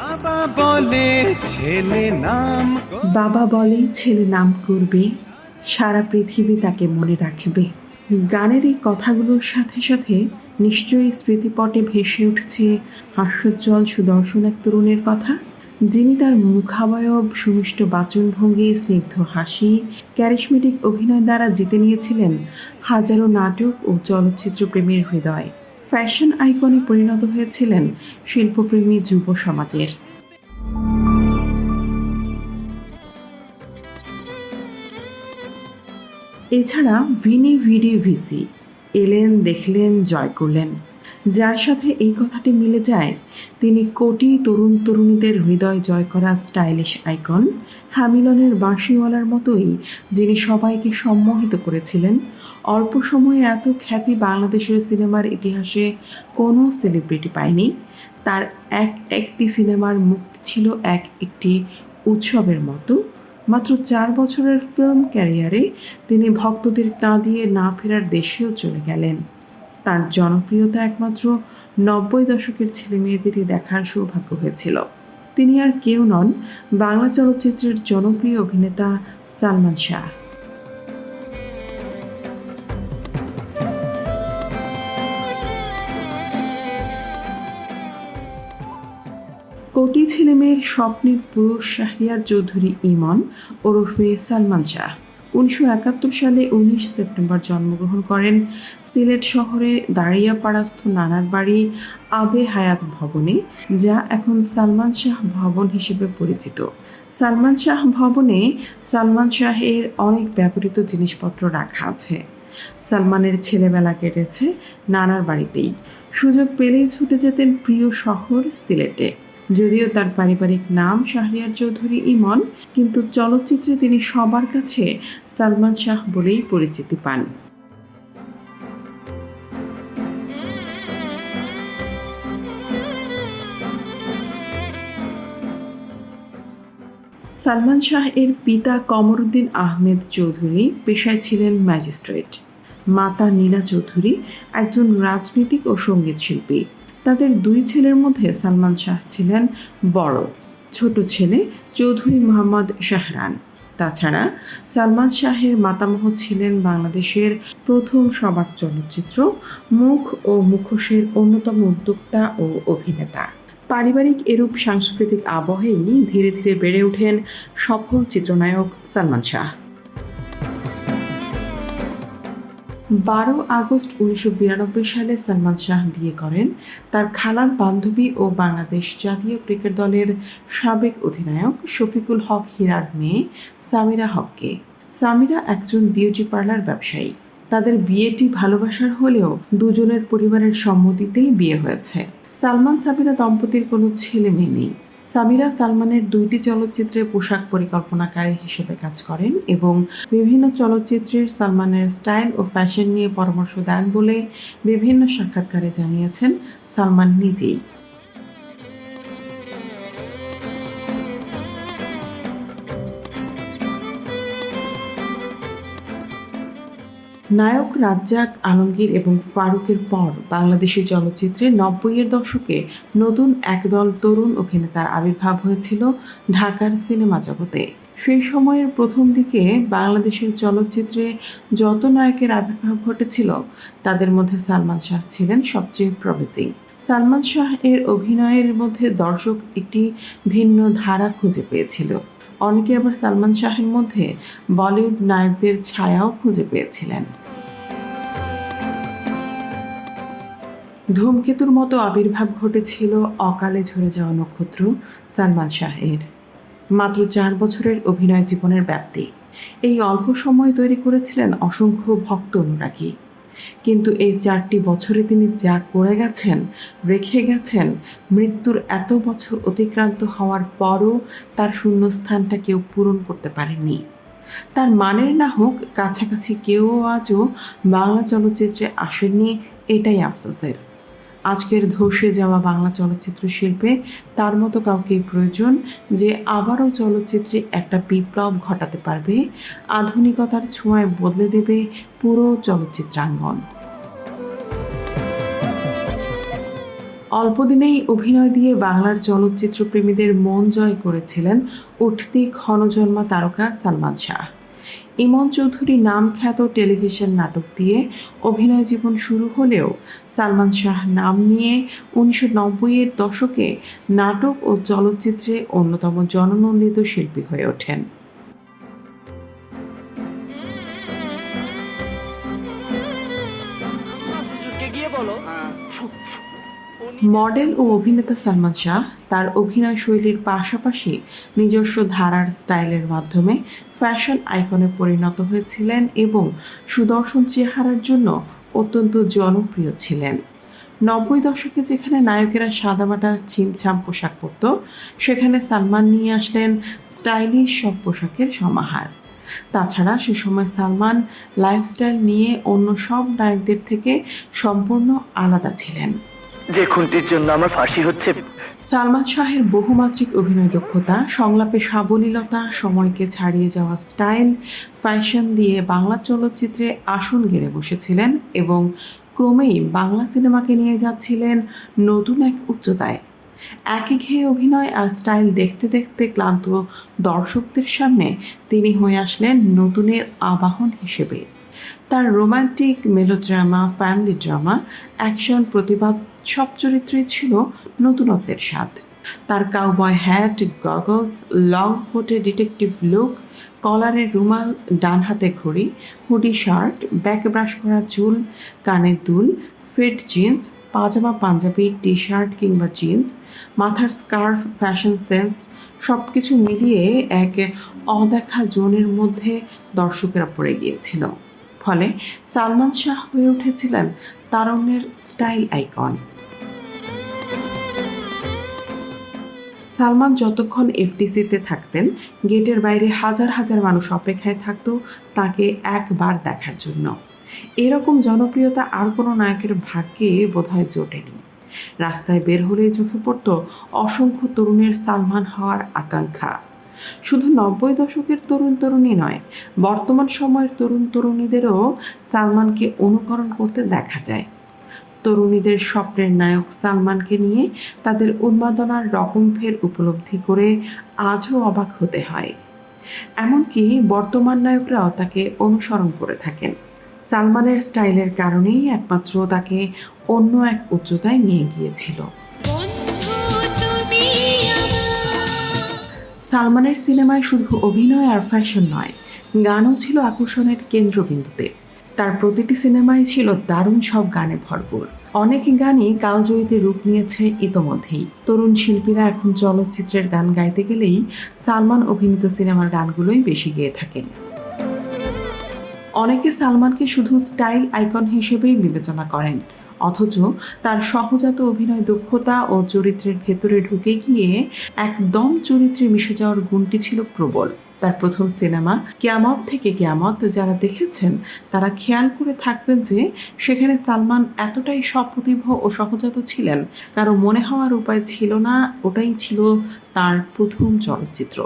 বাবা বলে ছেলে নাম বাবা বলে ছেলে নাম করবে, সারা পৃথিবী তাকে মনে রাখবে। গানের এই কথাগুলোর সাথে সাথে নিশ্চয়ই স্মৃতিপটে ভেসে উঠছে হাস্যোজ্জ্বল সুদর্শন এক তরুণের কথা, যিনি তার মুখাবয়ব সুমিষ্ট বাচনভঙ্গি, স্নিগ্ধ হাসি, ক্যারিশমেটিক অভিনয় দ্বারা জিতে নিয়েছিলেন হাজারো নাটক ও চলচ্চিত্র প্রেমীর হৃদয়। ফ্যাশন আইকনে পরিণত হয়েছিলেন শিল্পপ্রেমী যুব সমাজের। এছাড়া ভিনি ভিডি ভিসি, এলেন দেখলেন, জয় করলেন। যার সাথে এই কথাটি মিলে যায়, তিনি কোটি তরুণ তরুণীদের হৃদয় জয় করা স্টাইলিশ আইকন হ্যামিলনের বাঁশিওয়ালার মতোই, যিনি সবাইকে সম্মোহিত করেছিলেন। অল্প সময়ে এত খ্যাতি বাংলাদেশের সিনেমার ইতিহাসে কোনো সেলিব্রিটি পায়নি। তার এক একটি সিনেমার মুক্তি ছিল এক একটি উৎসবের মতো। মাত্র চার বছরের ফিল্ম ক্যারিয়ারে তিনি ভক্তদের কাঁদিয়ে না ফেরার দেশেও চলে গেলেন। তার জনপ্রিয়তা একমাত্র নব্বই দশকের ছেলে মেয়েদেরই দেখার সৌভাগ্য হয়েছিল। তিনি আর কেউ নন বাংলা চলচ্চিত্রের জনপ্রিয় অভিনেতা সালমান শাহ। কোটি ছেলে মেয়ের স্বপ্নের পুরুষ শাহরিয়ার চৌধুরী ইমন ওরফে সালমান শাহ। উনিশশো একাত্তর সালে উনিশ সেপ্টেম্বর জন্মগ্রহণ করেন। সিলেট শহরে দাঁড়িয়াপাড়াস্থ নানার বাড়ি আবে হায়াত ভবনে, যা এখন সালমান শাহ ভবন হিসেবে পরিচিত। সালমান শাহ ভবনে সালমান শাহের অনেক ব্যবহৃত জিনিসপত্র রাখা আছে। সালমানের ছেলেবেলা কেটেছে নানার বাড়িতেই। সুযোগ পেলেই ছুটে যেতেন প্রিয় শহর সিলেটে। যদিও তার পারিবারিক নাম শাহরিয়ার চৌধুরী ইমন, কিন্তু চলচ্চিত্রে তিনি সবার কাছে সালমান শাহ বলেই পরিচিতি পান। সালমান শাহ এর পিতা কমরুদ্দিন আহমেদ চৌধুরী পেশায় ছিলেন ম্যাজিস্ট্রেট। মাতা নীলা চৌধুরী একজন রাজনীতিক ও সংগীত শিল্পী। তাদের দুই ছেলের মধ্যে সালমান শাহ ছিলেন বড়। ছোট ছেলে চৌধুরী মোহাম্মদ শাহরান। তাছাড়া সালমান শাহের মাতামহ ছিলেন বাংলাদেশের প্রথম সবাক চলচ্চিত্র মুখ ও মুখোশের অন্যতম উদ্যোক্তা ও অভিনেতা। পারিবারিক এরূপ সাংস্কৃতিক আবহেই ধীরে ধীরে বেড়ে ওঠেন সফল চিত্রনায়ক সালমান শাহ। বারো আগস্ট উনিশশো বিরানব্বই সালে সালমান শাহ বিয়ে করেন। তার খালার বান্ধবী ও বাংলাদেশ জাতীয় ক্রিকেট দলের সাবেক অধিনায়ক শফিকুল হক হীরার মেয়ে সামিরা হককে। সামিরা একজন বিউটি পার্লার ব্যবসায়ী। তাদের বিয়েটি ভালোবাসার হলেও দুজনের পরিবারের সম্মতিতেই বিয়ে হয়েছে। সালমান, সামিরা দম্পতির কোনো ছেলে মেয়ে নেই। সামিরা সালমানের দুইটি চলচ্চিত্রে পোশাক পরিকল্পনাকারী হিসেবে কাজ করেন এবং বিভিন্ন চলচ্চিত্রের সালমানের স্টাইল ও ফ্যাশন নিয়ে পরামর্শ দেন বলে বিভিন্ন সাক্ষাৎকারে জানিয়েছেন সালমান নিজেই। নায়ক রাজ্জাক আলমগীর এবং ফারুকের পর বাংলাদেশি চলচ্চিত্রে নব্বইয়ের দশকে নতুন একদল তরুণ অভিনেতার আবির্ভাব হয়েছিল ঢাকার সিনেমা জগতে। সেই সময়ের প্রথম দিকে বাংলাদেশের চলচ্চিত্রে যত নায়কের আবির্ভাব ঘটেছিল, তাদের মধ্যে সালমান শাহ ছিলেন সবচেয়ে প্রবেসিং সালমান শাহ এর অভিনয়ের মধ্যে দর্শক একটি ভিন্ন ধারা খুঁজে পেয়েছিল। অনেকে আবার সালমান শাহের মধ্যে বলিউড নায়কদের ছায়াও খুঁজে পেয়েছিলেন। ধূমকেতুর মতো আবির্ভাব ঘটেছিল অকালে ঝরে যাওয়া নক্ষত্র সালমান শাহের। মাত্র চার বছরের অভিনয় জীবনের ব্যাপ্তি। এই অল্প সময় তৈরি করেছিলেন অসংখ্য ভক্ত অনুরাগী। কিন্তু এই চারটি বছরে তিনি যা করে গেছেন, রেখে গেছেন, মৃত্যুর এত বছর অতিক্রান্ত হওয়ার পরও তার শূন্যস্থানটা কেউ পূরণ করতে পারেনি তার মানের না হোক, কাছাকাছি কেউ আজও বাংলা চলচ্চিত্রে আসেনি এটাই আফসোসের। আজকের ধসে যাওয়া বাংলা চলচ্চিত্র শিল্পে তার মতো কাউকেই প্রয়োজন যে আবারও চলচ্চিত্রে একটা বিপ্লব ঘটাতে পারবে, আধুনিকতার ছোঁয়ায় বদলে দেবে পুরো চলচ্চিত্রাঙ্গন। অল্পদিনেই অভিনয় দিয়ে বাংলার চলচ্চিত্র প্রেমীদের মন জয় করেছিলেন উঠতি ক্ষণজন্মা তারকা সালমান শাহ। ইমন চৌধুরী নাম খ্যাত টেলিভিশন নাটক দিয়ে অভিনয় জীবন শুরু হলেও সালমান শাহ নাম নিয়ে উনিশশো নব্বইয়ের দশকে নাটক ও চলচ্চিত্রে অন্যতম জননন্দিত শিল্পী হয়ে ওঠেন। মডেল ও অভিনেতা সালমান শাহ তার অভিনয় শৈলীর পাশাপাশি নিজস্ব ধারার স্টাইলের মাধ্যমে ফ্যাশন আইকনে পরিণত হয়েছিলেন এবং সুদর্শন চেহারার জন্য অত্যন্ত জনপ্রিয় ছিলেন। নব্বই দশকে যেখানে নায়কেরা সাদামাটা ছিমছাম পোশাক পরত, সেখানে সালমান নিয়ে আসলেন স্টাইলিশ সব পোশাকের সমাহার। তাছাড়া সে সময় সালমান লাইফস্টাইল নিয়ে অন্য সব নায়কদের থেকে সম্পূর্ণ আলাদা ছিলেন। যে খুনটির জন্য আমার ফাঁসি হচ্ছে। সালমান শাহের বহুমাত্রিক অভিনয় দক্ষতা, সংলাপে সাবলীলতা, সময়কে ছাড়িয়ে যাওয়া স্টাইল, ফ্যাশন দিয়ে বাংলা চলচ্চিত্রে আসন গেড়ে বসেছিলেন এবং ক্রমেই বাংলা সিনেমাকে নিয়ে যাচ্ছিলেন নতুন এক উচ্চতায়। একই ঘেয়ে অভিনয় আর স্টাইল দেখতে দেখতে ক্লান্ত দর্শকদের সামনে তিনি হয়ে আসলেন নতুনের আবাহন হিসেবে। তার romantic melodrama, family drama, action, প্রতিবাদ সব চরিত্রই ছিল নতুনত্বের স্বাদ। তার কাউবয় হ্যাট গগলস লং কোটে ডিটেকটিভ লুক কলারের রুমাল ডান হাতে ঘড়ি হুডি শার্ট ব্যাক ব্রাশ করা চুল কানের দুল ফিট জিন্স পাজামা, পাঞ্জাবি টি শার্ট কিংবা জিন্স মাথার স্কার্ফ ফ্যাশন সেন্স সব কিছু মিলিয়ে এক অদেখা জোনের মধ্যে দর্শকেরা পড়ে গিয়েছিল। ফলে সালমান শাহ হয়ে উঠেছিলেন তারুণ্যের স্টাইল আইকন। সালমান যতক্ষণ এফডিসিতে থাকতেন, গেটের বাইরে হাজার হাজার মানুষ অপেক্ষায় থাকত তাকে একবার দেখার জন্য। এরকম জনপ্রিয়তা আর কোনো নায়কের ভাগ্যে বোধহয় জোটেনি। রাস্তায় বের হলেই চোখে পড়ত অসংখ্য তরুণের সালমান হওয়ার আকাঙ্ক্ষা। শুধু নব্বই দশকের তরুণ তরুণী নয়, বর্তমান সময়ের তরুণ তরুণীদেরও সালমানকে অনুকরণ করতে দেখা যায়। তরুণীদের স্বপ্নের নায়ক সালমানকে নিয়ে তাদের উন্মাদনার রকম ফের উপলব্ধি করে আজও অবাক হতে হয়। এমনকি বর্তমান নায়করাও তাকে অনুসরণ করে থাকেন। সালমানের স্টাইলের কারণেই একমাত্র তাকে অন্য এক উচ্চতায় নিয়ে গিয়েছিল। সালমানের সিনেমায় শুধু অভিনয় আর ফ্যাশন নয় গানও ছিল আকর্ষণের কেন্দ্রবিন্দুতে। তার প্রতিটি সিনেমাই ছিল দারুণ সব গানে ভরপুর। অনেক গানই কালজয়ীতে রূপ নিয়েছে ইতোমধ্যেই। তরুণ শিল্পীরা এখন চলচ্চিত্রের গান গাইতে গেলেই সালমান অভিনীত সিনেমার গানগুলোই বেশি গেয়ে থাকেন। অনেকে সালমানকে শুধু স্টাইল আইকন হিসেবেই বিবেচনা করেন। অথচ তার সহজাত অভিনয় দক্ষতা ও চরিত্রের ভেতরে ঢুকে গিয়ে একদম চরিত্রে মিশে যাওয়ার গুণটি ছিল প্রবল। তার প্রথম সিনেমা, কেয়ামত থেকে কেয়ামত, যারা দেখেছেন, তারা খেয়াল করে থাকবেন যে সেখানে সালমান এতটাই সপ্রতিভ ও সহজাত ছিলেন। কারও মনে হওয়ার উপায় ছিল না, ওটাই ছিল তার প্রথম চলচ্চিত্র।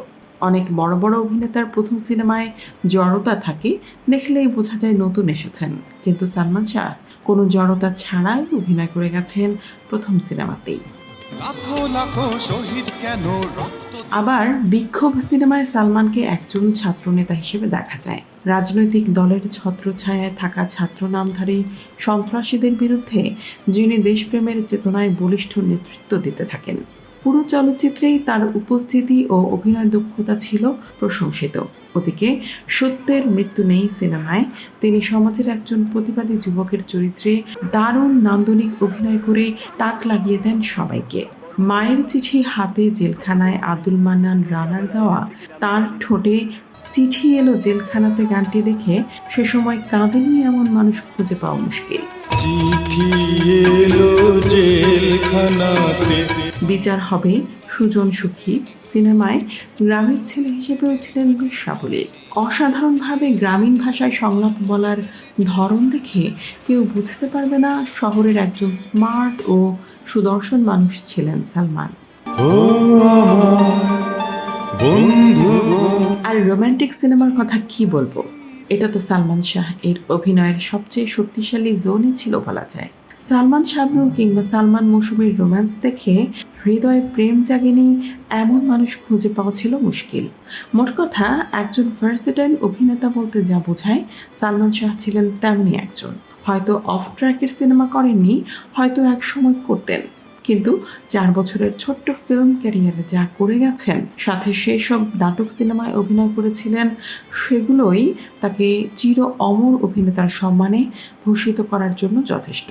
অনেক বড় বড় অভিনেতার প্রথম সিনেমায় জড়তা থাকে, দেখলেই বোঝা যায় নতুন এসেছেন। কিন্তু সালমান শাহ কোনো জড়তা ছাড়াই অভিনয় করে গেছেন প্রথম সিনেমাতেই। আবার বিক্ষোভ সিনেমায় সালমানকে একজন ছাত্রনেতা হিসেবে দেখা যায়। রাজনৈতিক দলের ছত্রছায়ায় থাকা ছাত্র নামধারী সন্ত্রাসীদের বিরুদ্ধে যিনি দেশপ্রেমের চেতনায় বলিষ্ঠ নেতৃত্ব দিতে থাকেন। পুরো চলচ্চিত্রেই তার উপস্থিতি ও অভিনয় দক্ষতা ছিল প্রশংসিত। ওদিকে সত্যের মৃত্যু নেই সিনেমায়। তিনি সমাজের একজন প্রতিবাদী যুবকের চরিত্রে দারুণ নান্দনিক অভিনয় করে তাক লাগিয়ে দেন সবাইকে। মায়ের চিঠি হাতে জেলখানায় আব্দুল মান্নান রানার গাওয়া, তার ঠোঁটে চিঠি এলো জেলখানাতে গানটি দেখে সে সময় কাঁদেনি এমন মানুষ খুঁজে পাওয়া মুশকিল। চিঠি এলো জেলখানাতে। বিচার হবে সুজন সুখী সিনেমায় গ্রামের ছেলে হিসেবেও ছিলেন বেশ সাবলীল অসাধারণভাবে গ্রামীণ ভাষায় সংলাপ বলার ধরন দেখে কেউ বুঝতে পারবে না শহরের একজন স্মার্ট ও সুদর্শন মানুষ ছিলেন সালমান। আর রোমান্টিক সিনেমার কথা কি বলব? এটা তো সালমান শাহ এর অভিনয়ের সবচেয়ে শক্তিশালী জোনই ছিল বলা যায়। সালমান শাবনুর কিংবা সালমান মৌসুমীর রোম্যান্স দেখে হৃদয়ে প্রেম জাগেনি, এমন মানুষ খুঁজে পাওয়া ছিল মুশকিল। মোট কথা, একজন ভার্সেটাইল অভিনেতা বলতে যা বোঝায়, সালমান শাহ ছিলেন তেমনই একজন। হয়তো অফ ট্র্যাকের সিনেমা করেননি, হয়তো এক সময় করতেন। কিন্তু চার বছরের ছোট্ট ফিল্ম ক্যারিয়ারে যা করে গেছেন, সাথে সেই সব নাটক সিনেমায় অভিনয় করেছিলেন, সেগুলোই তাকে চির অমর অভিনেতার সম্মানে ভূষিত করার জন্য যথেষ্ট।